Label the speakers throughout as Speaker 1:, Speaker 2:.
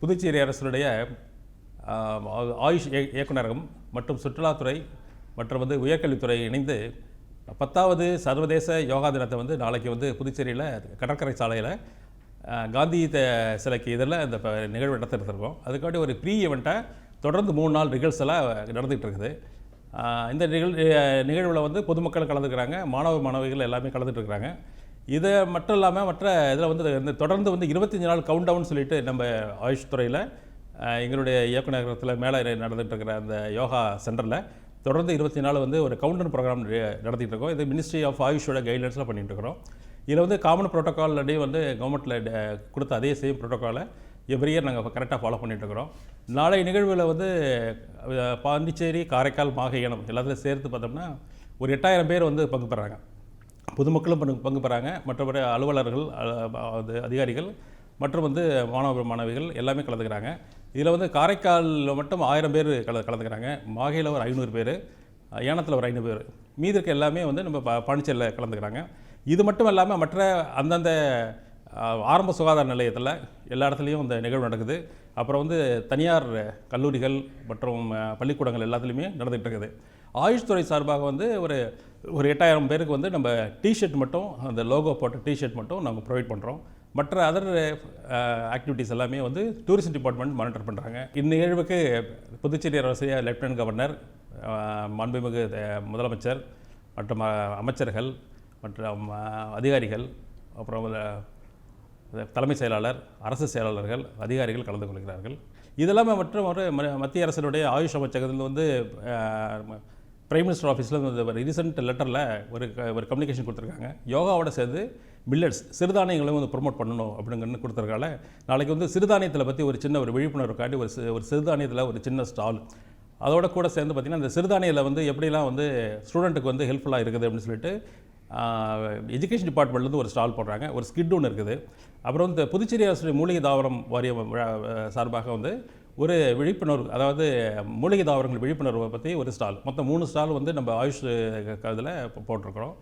Speaker 1: புதுச்சேரி அரசுடைய ஆயுஷ் இயக்குநரகம் மற்றும் சுற்றுலாத்துறை மற்றும் வந்து உயர்கல்வித்துறை இணைந்து பத்தாவது சர்வதேச யோகா தினத்தை வந்து நாளைக்கு வந்து புதுச்சேரியில் கடற்கரை சாலையில் காந்தி சிலைக்கு இதில் இந்த நிகழ்வு நடத்திருக்கோம் அதுக்காண்டி ஒரு ப்ரீ ஈவெண்ட்டை தொடர்ந்து மூணு நாள் ரிகல்ஸெல்லாம் நடந்துகிட்டு இருக்குது இந்த நிகழ் நிகழ்வில் வந்து பொதுமக்கள் கலந்துக்கிறாங்க மாணவ மாணவிகள் எல்லாமே கலந்துட்டு இருக்கிறாங்க இதை மட்டும் இல்லாமல் மற்ற இதில் வந்து இந்த தொடர்ந்து வந்து இருபத்தஞ்சி நாள் கவுண்ட் டவுன் சொல்லிட்டு நம்ம ஆயுஷ் துறையில் எங்களுடைய இயக்குநரகத்தில் மேலே நடந்துட்டு இருக்கிற அந்த யோகா சென்டரில் தொடர்ந்து இருபத்தி நாள் வந்து ஒரு கவுண்டர் ப்ரோக்ராம் நடத்திட்டு இருக்கோம். இது மினிஸ்ட்ரி ஆஃப் ஆயுஷோட கைட்லைன்ஸில் பண்ணிகிட்டு இருக்கிறோம். இதில் வந்து காமன் ப்ரோட்டோக்கால்டி வந்து கவர்மெண்ட்டில் கொடுத்த அதே சேம் ப்ரோட்டோக்காலை எவ்ரி இயர் நாங்கள் கரெக்டாக ஃபாலோ பண்ணிகிட்ருக்கிறோம் நாளை நிகழ்வில் வந்து பாண்டிச்சேரி காரைக்கால் மாகை இனம் எல்லாத்துலையும் சேர்த்து பார்த்தோம்னா ஒரு எட்டாயிரம் பேர் வந்து பங்கு பெறாங்க. பொதுமக்களும் பங்கு பங்கு பெறாங்க. மற்றபடி அலுவலர்கள் அது அதிகாரிகள் மற்றும் வந்து மாணவ மாணவிகள் எல்லாமே கலந்துக்கிறாங்க. இதில் வந்து காரைக்காலில் மட்டும் ஆயிரம் பேர் கல கலந்துக்கிறாங்க. மாகையில் ஒரு ஐநூறு பேர் ஏனத்தில் ஒரு ஐநூறு பேர். மீதி இருக்க எல்லாமே வந்து நம்ம ப பாண்டிச்சேரியில் கலந்துக்கிறாங்க. இது மட்டும் இல்லாமல் மற்ற அந்தந்த ஆரம்ப சுகாதார நிலையத்தில் எல்லா இடத்துலையும் இந்த நிகழ்வு நடக்குது. அப்புறம் வந்து தனியார் கல்லூரிகள் மற்றும் பள்ளிக்கூடங்கள் எல்லாத்துலேயுமே நடந்துகிட்டு இருக்குது. ஆயுஷ் துறை சார்பாக வந்து ஒரு ஒரு எட்டாயிரம் பேருக்கு வந்து நம்ம டிஷர்ட் மட்டும் அந்த லோகோ போட்ட டிஷர்ட் மட்டும் நாங்கள் ப்ரொவைட் பண்ணுறோம் மற்ற அதர் ஆக்டிவிட்டீஸ் எல்லாமே வந்து டூரிசம் டிபார்ட்மெண்ட் மானிட்டர் பண்ணுறாங்க இந்நிகழ்வுக்கு புதுச்சேரி அரசு லெப்டினன்ட் கவர்னர் மாண்புமிகு முதலமைச்சர் மற்றும் அமைச்சர்கள் மற்றும் அதிகாரிகள் அப்புறம் தலைமைச் தலைமை செயலாளர் அரசு செயலாளர்கள் அதிகாரிகள் கலந்து கொள்கிறார்கள். இதெல்லாமே மற்றும் ஒரு ம- மத்திய அரசினுடைய ஆயுஷ் அமைச்சகத்தில் வந்து பிரைம் மினிஸ்டர் ஆஃபீஸில் வந்து ரீசெண்ட் லெட்டரில் ஒரு க- ஒரு கம்யூனிகேஷன் கொடுத்துருக்காங்க. யோகாவோட சேர்ந்து மில்லட்ஸ் சிறுதானியங்களும் வந்து ப்ரொமோட் பண்ணணும் அப்படிங்கன்னு கொடுத்துருக்கால நாளைக்கு வந்து சிறுதானியத்தில் பற்றி ஒரு சின்ன ஒரு விழிப்புணர்வுக்காண்டி ஒரு ஒரு சிறுதானியத்தில் ஒரு சின்ன ஸ்டால் அதோட கூட சேர்ந்து பார்த்திங்கன்னா இந்த சிறுதானியில் வந்து எப்படிலாம் வந்து ஸ்டூடெண்ட்டுக்கு வந்து ஹெல்ப்ஃபுல்லாக இருக்குது அப்படின்னு சொல்லிட்டு எஜுகேஷன் டிபார்ட்மெண்ட்லேருந்து ஒரு ஸ்டால் போடுறாங்க. ஒரு ஸ்கிட் ஒன்று இருக்குது. அப்புறம் இந்த புதுச்சேரி அரசு மூலிகை தாவரம் வாரியம் சார்பாக வந்து ஒரு விழிப்புணர்வு அதாவது மூலிகை தாவரங்கள் விழிப்புணர்வை பற்றி ஒரு ஸ்டால் மொத்தம் மூணு ஸ்டால் வந்து நம்ம ஆயுஷ் இதில் போட்டிருக்கிறோம்.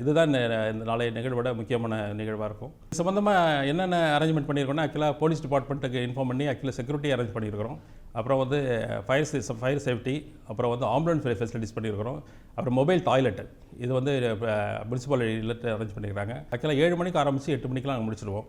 Speaker 1: இதுதான் இந்த இந்த நாளைய நிகழ்வோட முக்கியமான நிகழ்வாக இருக்கும். இது சம்மந்தமாக என்னென்ன அரேஞ்ச்மெண்ட் பண்ணியிருக்கோம்னா ஆக்சுவலாக போலீஸ் டிபார்ட்மெண்ட்டுக்கு இன்ஃபார்ம் பண்ணி ஆக்சுவலாக செக்யூரிட்டி அரேஞ்ச் பண்ணியிருக்கிறோம். அப்புறம் வந்து ஃபயர் ஃபயர் சேஃப்டி அப்புறம் வந்து ஆம்புலன்ஸ் ஃபெசிலிட்டிஸ் பண்ணியிருக்கிறோம். அப்புறம் மொபைல் டாய்லெட் இது வந்து முனிசிபாலிட்டியில் அரேஞ்ச் பண்ணிக்கிறாங்க ஆக்சுவலாக ஏழு மணிக்கு ஆரம்பித்து எட்டு மணிக்கெலாம் முடிச்சிடுவோம்